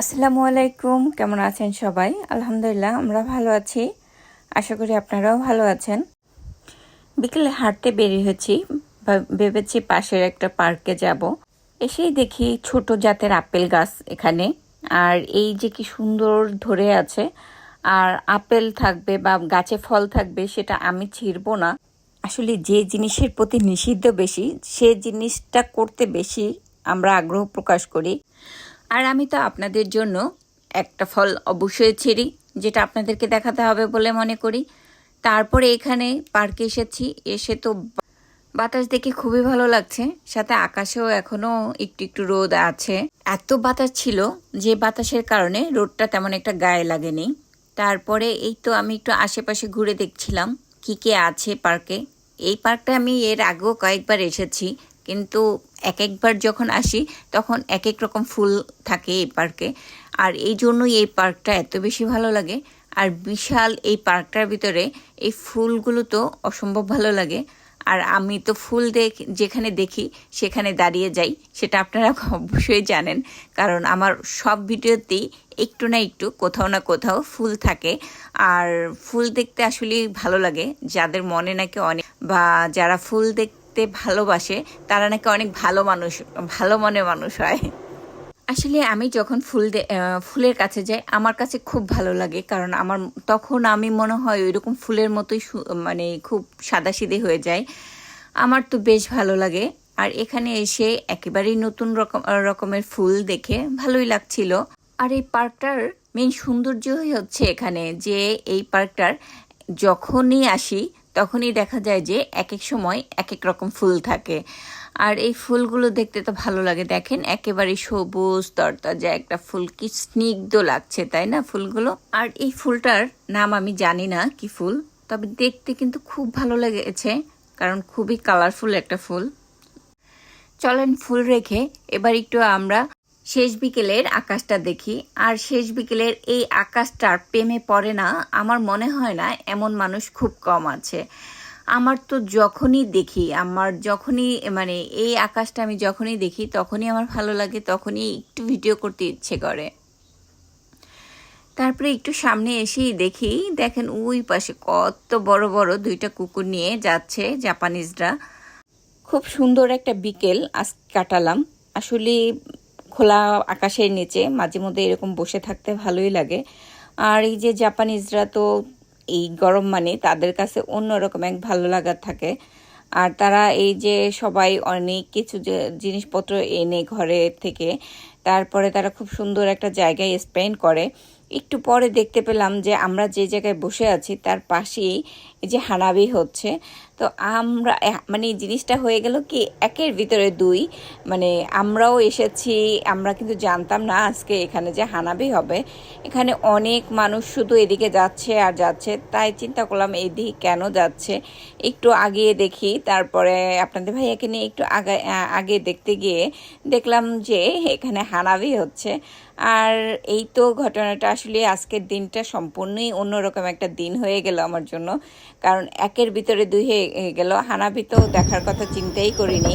আসসালামু আলাইকুম। কেমন আছেন সবাই? আলহামদুলিল্লাহ, আমরা ভালো আছি। আশা করি আপনারাও ভালো আছেন। বিকেলে হাঁটতে বেরিয়ে হয়েছি। ভেবেছি পাশের একটা পার্কে যাব। এসেই দেখি ছোট জাতের আপেল গাছ এখানে। আর এই যে কি সুন্দর ধরে আছে। আর আপেল থাকবে বা গাছে ফল থাকবে, সেটা আমি ছিঁড়বো না। আসলে যে জিনিসের প্রতি নিষিদ্ধ বেশি, সে জিনিসটা করতে বেশি আমরা আগ্রহ প্রকাশ করি। আর আমি তো আপনাদের জন্য একটা ফল অবশ্যই ছিঁড়ি, যেটা আপনাদেরকে দেখাতে হবে বলে মনে করি। তারপরে এখানে পার্কে এসেছি, এসে তো বাতাস দেখে খুবই ভালো লাগছে। সাথে আকাশেও এখনও একটু একটু রোদ আছে। এত বাতাস ছিল যে বাতাসের কারণে রোদটা তেমন একটা গায়ে লাগেনি। তারপরে এই তো আমি একটু আশেপাশে ঘুরে দেখছিলাম, কি কে আছে পার্কে। এই পার্কটা আমি এর আগেও কয়েকবার এসেছি। কিন্তু এক একবার যখন আসি, তখন এক এক রকম ফুল থাকে এই পার্কে। আর এই জন্যই এই পার্কটা এত বেশি ভালো লাগে। আর বিশাল এই পার্কটার ভিতরে এই ফুলগুলো তো অসম্ভব ভালো লাগে। আর আমি তো ফুল দেখ, যেখানে দেখি, সেখানে দাঁড়িয়ে যাই, সেটা আপনারা অবশ্যই জানেন। কারণ আমার সব ভিডিওতেই একটু না একটু, কোথাও না কোথাও ফুল থাকে। আর ফুল দেখতে আসলে ভালো লাগে। যাদের মনে নাকি অনেক বা যারা ফুল দেখতে ভালোবাসে, তারা নাকি অনেক ভালো মানুষ, ভালো মনে মানুষ হয়। আসলে আমি যখন ফুল ফুলের কাছে যাই, আমার কাছে খুব ভালো লাগে, কারণ আমার, তখন আমি মনে হয় ওইরকম ফুলের মতোই মানে খুব সাদাসিধে হয়ে যায় আমার তো বেশ ভালো লাগে, আর এখানে এসে একেবারেই নতুন রকম রকমের ফুল দেখে ভালোই লাগছিল। আর এই পার্কটার মেন সৌন্দর্যই হচ্ছে এখানে, যে এই পার্কটার যখনই আসি তখনই দেখা যায় যে এক এক সময় এক এক রকম ফুল থাকে। আর এই ফুলগুলো দেখতে তো ভালো লাগে। দেখেন, একেবারে সবুজ, তরতাজা একটা ফুল। কি স্নিগ্ধ লাগছে, তাই না ফুলগুলো? আর এই ফুলটার নাম আমি জানি না কি ফুল, তবে দেখতে কিন্তু খুব ভালো লেগেছে, কারণ খুবই কালারফুল একটা ফুল। চলেন ফুল রেখে এবার একটু আমরা শেষ বিকেলের আকাশটা দেখি, আর শেষ বিকেলের এই আকাশটার প্রেমে পড়ে না, আমার মনে হয় না এমন মানুষ খুব কম আছে। আমার তো যখনই দেখি, আমার যখনই মানে এই আকাশটা আমি যখনই দেখি, তখনই আমার ভালো লাগে, তখনই একটু ভিডিও করতে ইচ্ছে করে। তারপরে একটু সামনে এসেই দেখি, দেখেন ওই পাশে কত বড় বড় দুইটা কুকুর নিয়ে যাচ্ছে জাপানিজরা। খুব সুন্দর একটা বিকেল, আজ কাটালাম। আসলে খোলা আকাশের নিচে মাঝে মধ্যে এরকম বসে থাকতে ভালোই লাগে। আর এই যে জাপানিজরা তো এই গরম মানে তাদের কাছে অন্যরকম এক ভালো লাগা থাকে। আর তারা এই যে সবাই অনেক কিছু জিনিসপত্র এনে ঘরে থেকে, তারপরে তারা খুব সুন্দর একটা জায়গায় স্পেন্ড করে। একটু পরে দেখতে পেলাম যে আমরা যে জায়গায় বসে আছি, তার পাশেই এই যে হানাবি হচ্ছে। তো আমরা মানে জিনিসটা হয়ে গেল কি, একের ভিতরে দুই। মানে আমরাও এসেছি, আমরা কিন্তু জানতাম না আজকে এখানে যে হানাবি হবে। এখানে অনেক মানুষ শুধু এদিকে যাচ্ছে আর যাচ্ছে, তাই চিন্তা করলাম এদিকে কেন যাচ্ছে? একটু আগিয়ে দেখি, তারপরে আপনাদের ভাইয়াকে নিয়ে একটু আগে আগে দেখতে গিয়ে দেখলাম যে এখানে হানাবি হচ্ছে। আর এই তো ঘটনাটা আসলে আজকের দিনটা সম্পূর্ণই অন্যরকম একটা দিন হয়ে গেল আমার জন্য। কারণ একের ভিতরে দুই হয়ে গেল। হানাবি তো দেখার কথা চিন্তাই করিনি।